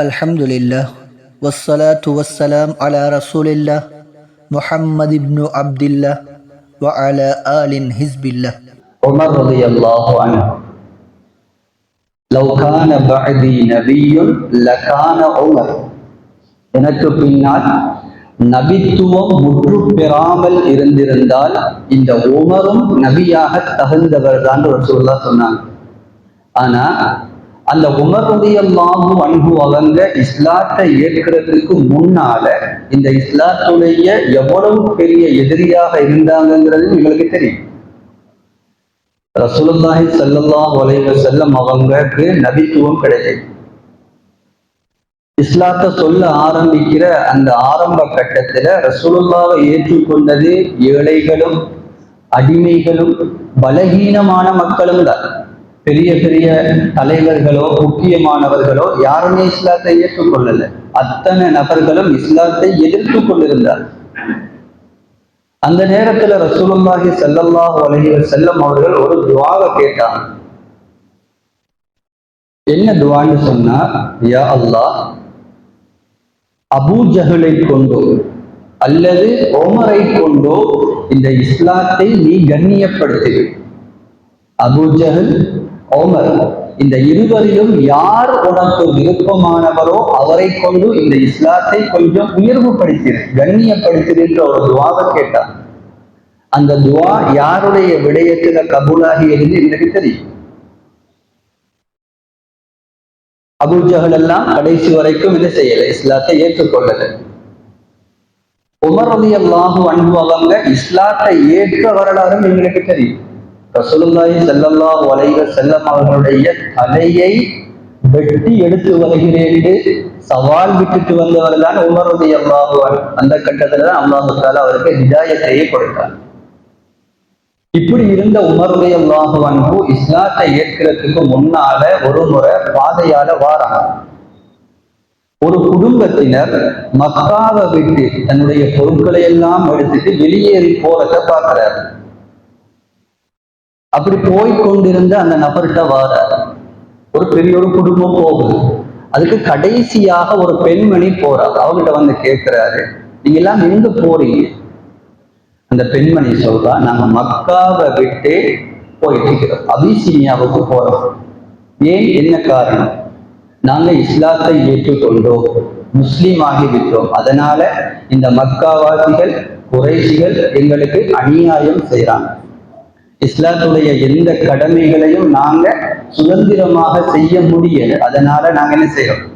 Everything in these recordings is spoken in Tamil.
الحمد لله والصلاة والسلام على رسول الله محمد بن عبد الله وعلى آل حزب الله عمر رضي الله عنه لو كان بعدي نبي لكان عمر எனக்கு பின்னால் நபித்துவம் முற்று பெறாமல் இருந்திருந்தால் இந்த உமரும் நபியாக தகுந்தவர் தான் ரசூல்லா சொன்னாங்க ஆனா அந்த உமருடைய உமருடையல்லாஹு அன்பு அவங்க இஸ்லாத்தை ஏற்கிறதுக்கு முன்னால இந்த இஸ்லாத்துடைய எவ்வளவு பெரிய எதிரியாக இருந்தாங்கங்கிறது எங்களுக்கு தெரியும். ரசூலுல்லாஹி ஸல்லல்லாஹு அலைஹி வஸல்லம் அவங்களுக்கு நபித்துவம் கிடையாது. இஸ்லாத்தை சொல்ல ஆரம்பிக்கிற அந்த ஆரம்ப கட்டத்துல ரசூலுல்லாவை ஏற்றுக்கொண்டது ஏழைகளும் அடிமைகளும் பலகீனமான மக்களும் தான் பெரிய பெரிய தலைவர்களோ முக்கியமானவர்களோ யாருமே இஸ்லாத்தை ஏற்றுக்கொள்ளல. அத்தனை நபர்களும் இஸ்லாத்தை எதிர்த்து கொண்டிருந்தார். அந்த நேரத்துல ரசூலுல்லாஹி ஸல்லல்லாஹு அலைஹி செல்லம் அவர்கள் ஒரு துவாவை கேட்டாங்க. என்ன துவான்னு சொன்னா யா அல்லாஹ் அபூ ஜஹலை கொண்டோ அல்லது ஓமரை கொண்டோ இந்த இஸ்லாத்தை நீ கண்ணியப்படுத்துவி அபூ ஜஹல் ஓமர் இந்த இருவரிலும் யார் உனக்கு விருப்பமானவரோ அவரை கொண்டு இந்த இஸ்லாத்தை கொஞ்சம் உயர்வுபடுத்திடு கண்ணியப்படுத்திடுன்ற ஒரு துவாவை கேட்டார். அந்த துவா யாருடைய விடயத்துல கபூலாகி இருந்து எனக்கு தெரியும். அபுஜகல் எல்லாம் கடைசி வரைக்கும் என்ன செய்யல? இஸ்லாத்தை ஏற்றுக்கொள்ளல. உமர் ரதி அல்லாஹு அன்பு அவங்க இஸ்லாத்தை ஏற்ற வரலாறும் எங்களுக்கு தெரியும். ரசூலுல்லாஹி ஸல்லல்லாஹு வலைவ செல்லம் அவர்களுடைய தலையை வெட்டி எடுத்து வருகிறேன். சவால் விட்டுட்டு வந்தவர் தான் உமர் அல்லாஹு அந்த கட்டத்துல தான் அல்லாஹு தாலா அவருக்கு நிஜாயத்தையே கொடுத்தார். இப்படி இருந்த உமருடைய அல்லாஹு இஸ்லாத்தை ஏற்கிறதுக்கு முன்னால ஒரு முறை பாதையால வாராங்க. ஒரு குடும்பத்தினர் மக்காவை விட்டு தன்னுடைய பொருட்களை எல்லாம் எடுத்துட்டு வெளியேறி போறத பார்க்கிறார். அப்படி போய் கொண்டிருந்த அந்த நபர்கிட்ட வாரார். ஒரு பெரிய ஒரு குடும்பம் போகுது. அதுக்கு கடைசியாக ஒரு பெண்மணி போறாரு. அவங்ககிட்ட வந்து கேட்கிறாரு நீங்க எல்லாம் எங்க போறீங்க? அந்த பெண்மணி சொல்றா நாங்க மக்காவை விட்டு போயிட்டு இருக்கிறோம் அபிசீனியாவுக்கு போறோம். ஏன்? என்ன காரணம்? நாங்க இஸ்லாத்தை ஏற்றுக்கொண்டோம் முஸ்லீம் ஆகிவிட்டோம் அதனால இந்த மக்காவாசிகள் குறைசிகள் எங்களுக்கு அநியாயம் செய்யறாங்க இஸ்லாத்துடைய எந்த கடமைகளையும் நாங்க சுதந்திரமாக செய்ய முடியல. அதனால நாங்க என்ன செய்யறோம்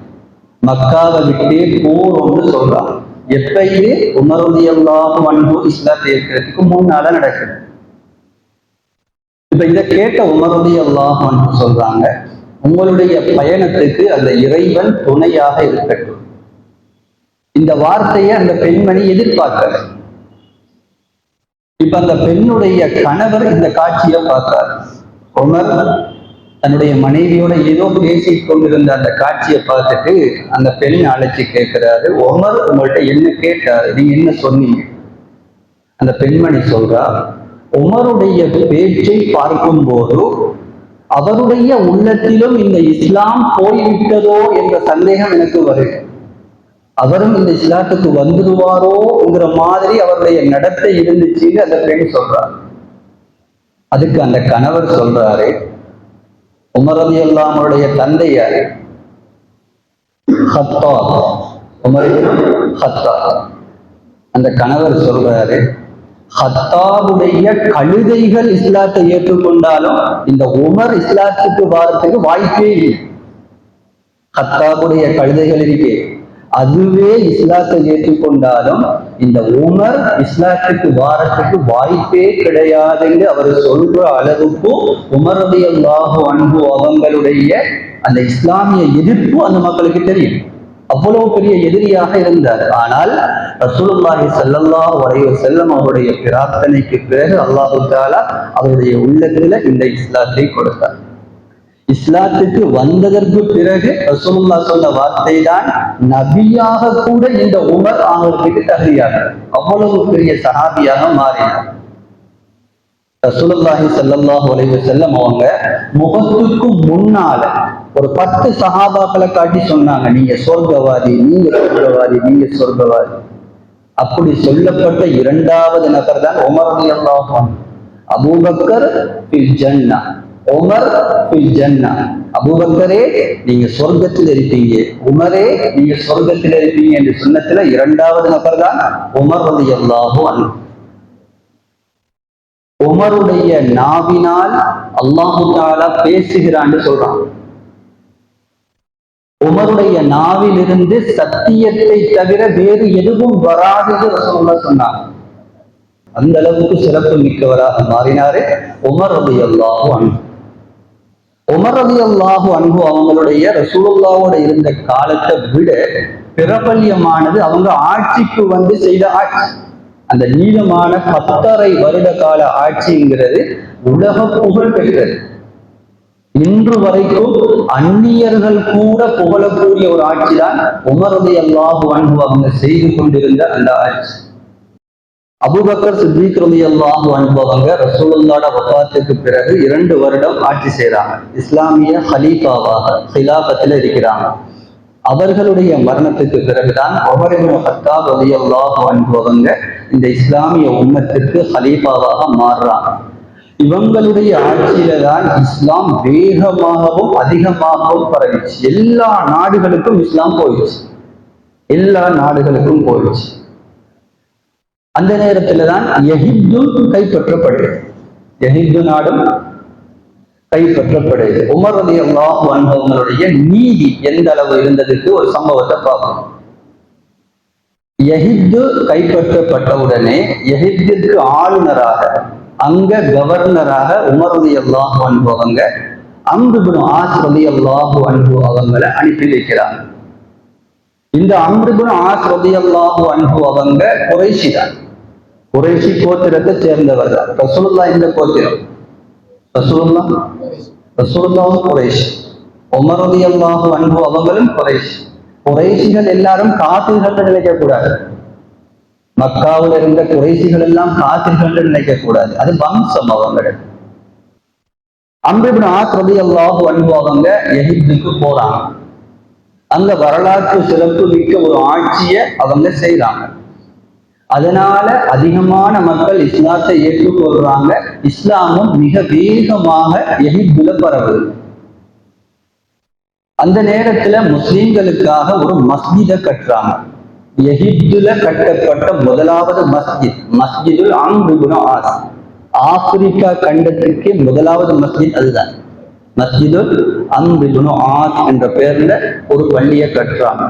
மக்காவை விட்டு போறோம்னு சொல்றோம் எப்ப இது உமருடையல்லாஹும் அன்பு இஸ்லாத்தை ஏற்கிறதுக்கு முன்னால நடக்குது. இப்ப இதை கேட்ட உமருடைய அல்லாஹ் அன்பு சொல்றாங்க உங்களுடைய பயணத்துக்கு அந்த இறைவன் துணையாக இருக்கட்டும். இந்த வார்த்தையை அந்த பெண்மணி எதிர்பார்க்கல. இப்ப அந்த பெண்ணுடைய கணவர் இந்த காட்சியை பார்த்தார் உமர் தன்னுடைய மனைவியோட ஏதோ பேசி கொண்டிருந்த அந்த காட்சியை பார்த்துட்டு அந்த பெண் அழைச்சி கேட்கிறாரு. உமர் உங்கள்கிட்ட என்ன கேட்டாரு? நீங்க என்ன சொன்னீங்க? அந்த பெண்மணி சொல்றா உமருடைய பேச்சை பார்க்கும் போது அவருடைய உள்ளத்திலும் இந்த இஸ்லாம் போய்விட்டதோ என்ற சந்தேகம் எனக்கு வருது அவரும் இந்த இஸ்லாத்துக்கு வந்துடுவாரோங்கிற மாதிரி அவருடைய நடத்தை இருந்துச்சுன்னு அந்த பெண் சொல்றார். அதுக்கு அந்த கணவர் சொல்றாரு. உமரதி அல்லாமருடைய உமர் ஹத்தா அந்த கணவர் சொல்றாரு ஹத்தாவுடைய கழுதைகள் இஸ்லாத்தை ஏற்றுக்கொண்டாலும் இந்த உமர் இஸ்லாத்துக்கு வாரத்துக்கு வாய்ப்பே இல்லை. ஹத்தாவுடைய கழுதைகள் இருக்கே. அதுவே இஸ்லாத்தை ஏற்றுக்கொண்டாலும் இந்த உமர் இஸ்லாத்துக்கு வாரத்துக்கு வாய்ப்பே கிடையாதுன்னு அவர் சொல்ற அளவுக்கு உமருடைய அல்லாஹு அன்பு அவங்களுடைய அந்த இஸ்லாமிய எதிர்ப்பு அந்த மக்களுக்கு தெரியும். அவ்வளவு பெரிய எதிரியாக இருந்தார். ஆனால் ரசூலுல்லாஹி சல்லல்லா அலைஹி செல்லம் அவருடைய பிரார்த்தனைக்கு பிறகு அல்லாஹு தாலா அவருடைய உள்ளத்துல இந்த இஸ்லாத்தை கொடுத்தார். இஸ்லாத்துக்கு வந்ததற்கு பிறகு ரசூலுல்லா சொன்ன வார்த்தை தான் நபியாக கூட இந்த உமர் அவங்களுக்கு தகுதியாக அவ்வளவு பெரிய சஹாபியாக மாறினார். ரசூலுல்லாஹி ஸல்லல்லாஹு அலைஹி செல்லம் அவங்க முகத்துக்கு முன்னால ஒரு பத்து சஹாபாக்களை காட்டி சொன்னாங்க நீங்க சொர்க்கவாதி நீங்க சொர்க்கவாதி நீங்க சொர்க்கவாதி. அப்படி சொல்லப்பட்ட இரண்டாவது நபர் தான் உமர் ரலியல்லாஹு அன்ஹு. அபூபக்கர் ஜன்னா. உமர் ஃபில் ஜன்னா. நீங்க சொர்க்கத்தில் இருப்பீங்க. உமரே நீங்க சொர்க்கத்தில் இருப்பீங்க என்று சொன்னத்துல இரண்டாவது நபர் தான் உமர் ரலியல்லாஹு அன்ஹு. உமருடைய நாவினால் அல்லாஹு தாலா பேசுகிறான்னு சொல்றான். உமருடைய நாவிலிருந்து சத்தியத்தை தவிர வேறு எதுவும் வராது சொன்னார் சொன்னாங்க. அந்த அளவுக்கு சிறப்பு மிக்கவராக மாறினாரு உமர் ரதி அல்லாஹு அன்பு உமர் அல்லாஹு அன்பு அவங்களுடைய ரசூலுல்லாவோட இருந்த காலத்தை விட பிரபல்யமானது அவங்க ஆட்சிக்கு வந்து செய்த ஆட்சி. அந்த நீளமான பத்தரை வருட கால ஆட்சிங்கிறது உலக புகழ் பெற்றது. இன்று வரைக்கும் அந்நியர்கள் கூட புகழக்கூடிய ஒரு ஆட்சி தான் உமரது அல்லாஹு அன்பு அவங்க செய்து கொண்டிருந்த அந்த ஆட்சி. அபுபக்கர் சித்திக் ரலி அல்லாஹு அன்பு ரசூலுல்லாட வபாத்துக்கு பிறகு இரண்டு வருடம் ஆட்சி செய்கிறாங்க இஸ்லாமிய ஹலீஃபாவாக ஹிலாபத்தில் இருக்கிறாங்க. அவர்களுடைய மரணத்துக்கு பிறகுதான் ஒமரின் ஹத்தாப் ரலி அல்லாஹு அன்பு இந்த இஸ்லாமிய உம்மத்திற்கு ஹலீஃபாவாக மாறுறாங்க. இவங்களுடைய ஆட்சியில தான் இஸ்லாம் வேகமாகவும் அதிகமாகவும் பரவிச்சு. எல்லா நாடுகளுக்கும் இஸ்லாம் போயிடுச்சு. எல்லா நாடுகளுக்கும் போயிடுச்சு. அந்த நேரத்துல தான் எகிப்து கைப்பற்றப்படுது எகிப்து நாடும் கைப்பற்றப்படுது உமர் அலி அனுபவங்களுடைய நீதி எந்த அளவு இருந்ததுக்கு ஒரு சம்பவத்தை பார்ப்போம். எகிப்து கைப்பற்றப்பட்டவுடனே எகிப்திற்கு ஆளுநராக அங்க கவர்னராக உமருடைய அல்லாஹு அன்பு அவங்க அம்ருபுன் ஆஸ் அல்லாஹு அன்பு அவங்களை அனுப்பி வைக்கிறாங்க. இந்த அம்ருபுன் ஆஸ் அலி அல்லாஹு அன்பு அவங்க குறைசி குறைஷி கோத்திரத்தை சேர்ந்தவர் தான் இந்த கோத்திரம்? ரசூல்லா ரசூல்லாவும் குறைஷ். உமரதி அல்லாஹும் அன்பு அவங்களும் குறைஷ். குறைஷிகள் எல்லாரும் காத்திர்கள் நினைக்க கூடாது மக்காவில் இருந்த குறைசிகள் எல்லாம் காத்திர்கள் நினைக்க கூடாது அது வம்சம் அவங்களுக்கு அம்பிபின் ஆத்ரதி அல்லாஹு அன்பு அவங்க எகிப்துக்கு போறாங்க. அங்க வரலாற்று சிறப்பு மிக்க ஒரு ஆட்சியை அவங்க செய்றாங்க. அதனால அதிகமான மக்கள் இஸ்லாத்தை ஏற்றுக்கொள்றாங்க இஸ்லாமும் மிக வேகமாக எகிப்துல பரவுது. அந்த நேரத்துல முஸ்லீம்களுக்காக ஒரு மஸ்ஜிதை கட்டுறாங்க. எகிப்துல கட்டப்பட்ட முதலாவது மஸ்ஜித் மஸ்ஜிதுல் ஆம்ருபுன ஆஸ். ஆப்பிரிக்கா கண்டத்திற்கு முதலாவது மஸ்ஜித் அதுதான். மஸ்ஜிதுல் அம்ருபுன ஆஸ் என்ற பெயர்ல ஒரு பள்ளியை கட்டுறாங்க.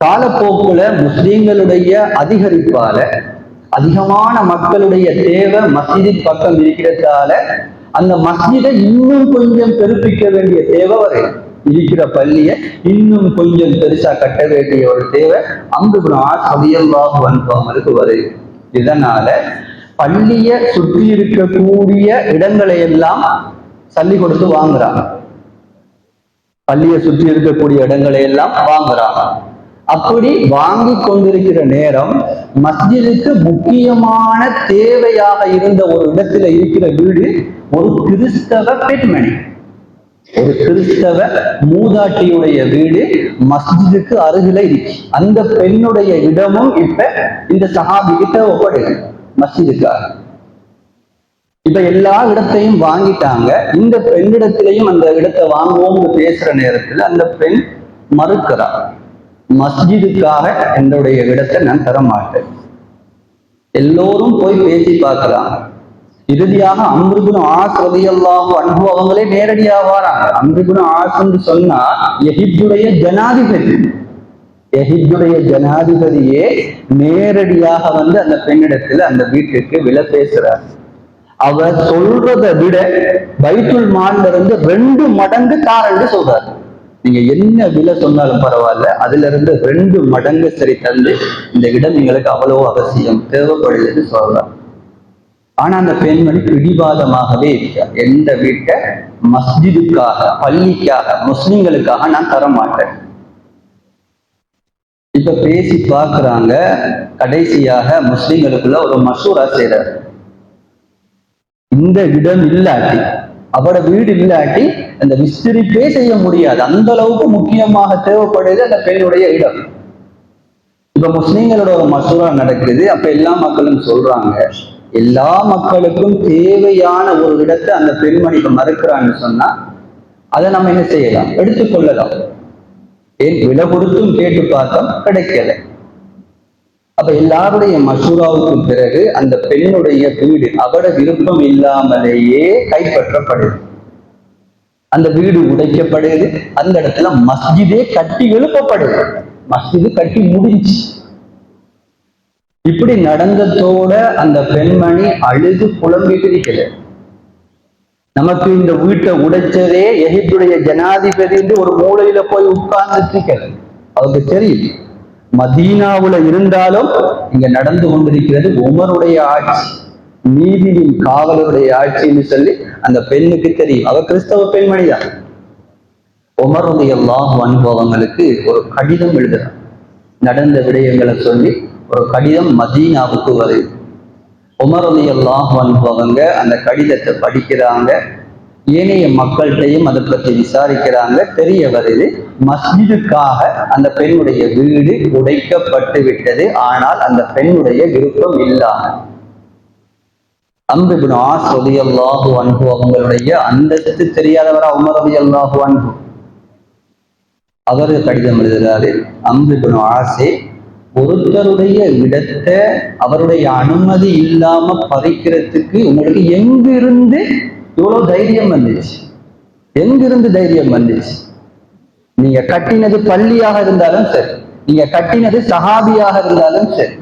காலப்போக்குல முஸ்லீம்களுடைய அதிகரிப்பால அதிகமான மக்களுடைய தேவை மஸ்ஜிதின் பக்கம் இருக்கிறதால அந்த மஸ்ஜிதை இன்னும் கொஞ்சம் பெருப்பிக்க வேண்டிய தேவை வருது இருக்கிற பள்ளியை இன்னும் கொஞ்சம் பெருசா கட்ட வேண்டிய ஒரு தேவை அங்கு ஆசிரியல்லாஹு வந்தவங்களுக்கு வருது இதனால பள்ளிய சுற்றி இருக்கக்கூடிய இடங்களை எல்லாம் சல்லி கொடுத்து வாங்குறாங்க. பள்ளியை சுற்றி இருக்கக்கூடிய இடங்களை எல்லாம் வாங்குறாங்க. அப்படி வாங்கி கொண்டிருக்கிற நேரம் மஸ்ஜிதுக்கு முக்கியமான தேவையாக இருந்த ஒரு இடத்துல இருக்கிற வீடு ஒரு கிறிஸ்தவ பெண்மணி. ஒரு கிறிஸ்தவ மூதாட்டியுடைய வீடு மஸ்ஜிதுக்கு அருகில இருக்கு. அந்த பெண்ணுடைய இடமும் இப்ப இந்த சஹாபி கிட்ட ஒப்படைக்கு மஸ்ஜிதுக்காக இப்ப எல்லா இடத்தையும் வாங்கிட்டாங்க. இந்த பெண்ணிடத்திலையும் அந்த இடத்தை வாங்குவோம்னு பேசுற நேரத்துல அந்த பெண் மறுக்கிறார். மஸ்ஜிதுக்காக என்னுடைய இடத்தை நான் தர மாட்டேன். எல்லோரும் போய் பேசி பார்க்கிறாங்க இறுதியாக அம்ருகுன் ஆஸ் ரதியல்லாஹு அன்பு அவங்களே நேரடியாக வராங்க. அம்ருகுன் ஆஸ்ன்னு சொன்னா எகிப்துடைய ஜனாதிபதி. எகிப்துடைய ஜனாதிபதியே நேரடியாக வந்து அந்த பெண்ணிடத்துல அந்த வீட்டுக்கு விலை பேசுறார். அவர் சொல்றதை விட பைத்துல் மால்ல இருந்து ரெண்டு மடங்கு தாரண்டு சொல்றாரு. நீங்க என்ன விலை சொன்னாலும் பரவாயில்ல. அதுல இருந்து ரெண்டு மடங்கு சரி தந்து இந்த இடம் எங்களுக்கு அவ்வளவு அவசியம் தேவைப்படுதுன்னு சொல்றாங்க ஆனா அந்த பெண்மணி பிடிவாதமாகவே இருக்கார் எந்த வீட்டை? மஸ்ஜிதுக்காக பள்ளிக்காக முஸ்லிம்களுக்காக நான் தர மாட்டேன் இப்ப பேசி பார்க்கறாங்க கடைசியாக முஸ்லிம்களுக்குள்ள ஒரு மசூரா செய்றாரு. இந்த இடம் இல்லாட்டி அவட வீடு இல்லாட்டி அந்த விஸ்திரிப்பே செய்ய முடியாது. அந்த அளவுக்கு முக்கியமாக தேவைப்படுது அந்த பெண்ணுடைய இடம். இப்ப முஸ்லீம்களோட ஒரு மசூரா நடக்குது. அப்ப எல்லா மக்களும் சொல்றாங்க எல்லா மக்களுக்கும் தேவையான ஒரு இடத்தை அந்த பெண்மணி இப்ப மறுக்கிறான்னு சொன்னா அதை நம்ம என்ன செய்யலாம்? எடுத்துக்கொள்ளலாம். ஏன்? விலை கொடுத்தும் கேட்டு பார்த்தோம் கிடைக்கல. அப்ப எல்லாருடைய மசூராவுக்கும் பிறகு அந்த பெண்ணுடைய வீடு அவட விருப்பம் இல்லாமலேயே கைப்பற்றப்படுது. அந்த வீடு உடைக்கப்படுது. அந்த இடத்துல மஸ்ஜிதே கட்டி எழுப்பப்படுது. மஸ்ஜிது கட்டி முடிஞ்சு இப்படி நடந்ததோட அந்த பெண்மணி அழுது புலம்பிட்டு இருக்கிறது நமக்கு இந்த வீட்டை உடைச்சதே எகிப்துடைய ஜனாதிபதி என்று ஒரு மூலையில போய் உட்கார்ந்து இருக்கிறது அவருக்கு தெரியும் மதீனாவுல இருந்தாலும் இங்க நடந்து கொண்டிருக்கிறது உமருடைய ஆட்சி நீதியின் காவலருடைய ஆட்சின்னு சொல்லி அந்த பெண்ணுக்கு தெரியும். அவ கிறிஸ்தவ பெண்மணிதான் உமருடைய லாஹ் அனுபவங்களுக்கு ஒரு கடிதம் எழுதுறான். நடந்த விடயங்களை சொல்லி ஒரு கடிதம் மதீனாவுக்கு வருது. உமருடைய எல்லாம் அனுபவங்க அந்த கடிதத்தை படிக்கிறாங்க. ஏனைய மக்கள்கிட்டையும் அதை பற்றி விசாரிக்கிறாங்க. தெரிய வருது. மஸ்ஜிதுக்காக அந்த பெண்ணுடைய வீடு உடைக்கப்பட்டு விட்டது. ஆனால் அந்த பெண்ணுடைய விருப்பம் இல்லாம அம்பிபின் ஆஸ் ரதி அல்லாஹு அன்பு அவங்களுடைய அந்தஸ்து தெரியாதவரா உமர் ரதி அல்லாஹு அன்பு அவரு கடிதம் எழுதுகிறாரு அம்பிபின் ஆசே ஒருத்தருடைய இடத்தை அவருடைய அனுமதி இல்லாம பறிக்கிறதுக்கு உங்களுக்கு எங்கிருந்து இவ்வளவு தைரியம் வந்துச்சு? எங்கிருந்து தைரியம் வந்துச்சு? நீங்க கட்டினது பள்ளியாக இருந்தாலும் சரி. நீங்க கட்டினது சஹாபியாக இருந்தாலும் சரி.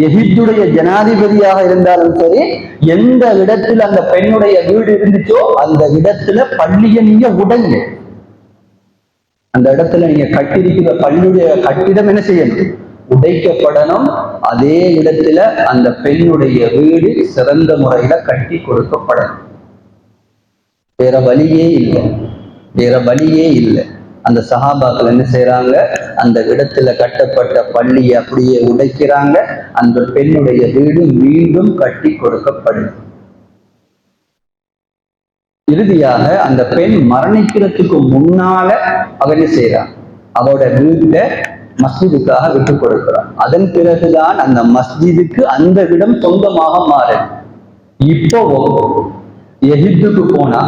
எகிப்துடைய ஜனாதிபதியாக இருந்தாலும் சரி எந்த இடத்துல அந்த பெண்ணுடைய வீடு இருந்துச்சோ அந்த இடத்துல பள்ளியை நீங்க உடைங்க. அந்த இடத்துல நீங்க கட்டியிருக்கிற பள்ளியுடைய கட்டிடம் என்ன செய்யணும்? உடைக்கப்படணும். அதே இடத்துல அந்த பெண்ணுடைய வீடு சிறந்த முறையில கட்டி கொடுக்கப்படணும். வேற வழியே இல்லை. வேற வழியே இல்லை. அந்த சஹாபாக்கள் என்ன செய்யறாங்க அந்த இடத்துல கட்டப்பட்ட பள்ளியை அப்படியே உடைக்கிறாங்க. அந்த பெண்ணுடைய வீடு மீண்டும் கட்டி கொடுக்கப்படும். இறுதியாக அந்த பெண் மரணிக்கிறதுக்கு முன்னால அவர் என்ன செய்யறான் அவரோட வீட்டை மஸ்ஜிதுக்காக விட்டு கொடுக்கிறான் அதன் பிறகுதான் அந்த மஸ்ஜிதுக்கு அந்த இடம் சொந்தமாக மாறுது. இப்போ எகிப்துக்கு போனா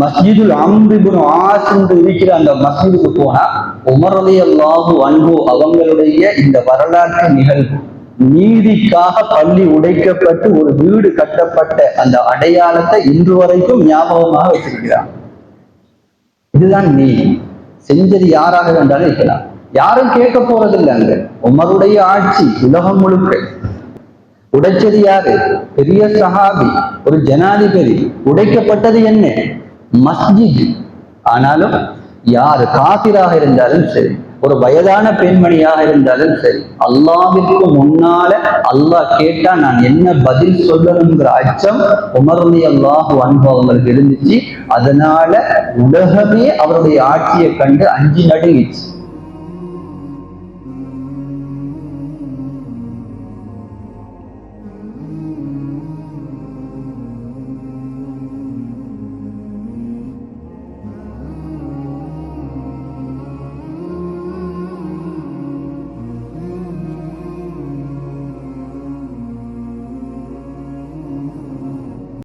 மஸ்ஜிதுல் அம்பிபுன் ஆஸ் என்று இருக்கிற அந்த மஸ்ஜிதுக்கு போனா உமரலி அல்லாஹு அன்பு அவங்களுடைய இந்த வரலாற்று நிகழ்வு. நீதிக்காக பள்ளி உடைக்கப்பட்டு ஒரு வீடு கட்டப்பட்ட அந்த அடையாளத்தை இன்று வரைக்கும் ஞாபகமாக வச்சிருக்கிறான் இதுதான் நீதி. செஞ்சது யாராக வேண்டாலும் இருக்கலாம். யாரும் கேட்க போறதில்லை அங்க. உமருடைய ஆட்சி உலகம் முழுக்க. உடைச்சது யாரு? பெரிய சஹாபி ஒரு ஜனாதிபதி. உடைக்கப்பட்டது என்ன? மஸ்ஜித். ஆனாலும் யாரு காசிராக இருந்தாலும் சரி ஒரு வயதான பெண்மணியாக இருந்தாலும் சரி அல்லாவிற்கு முன்னால அல்லாஹ் கேட்டா நான் என்ன பதில் சொல்லணுங்கிற அச்சம் உமர்னி அல்லாஹ் அனுபவங்களுக்கு இருந்துச்சு. அதனால உலகமே அவருடைய ஆட்சியை கண்டு அஞ்சு நடுங்கிச்சு.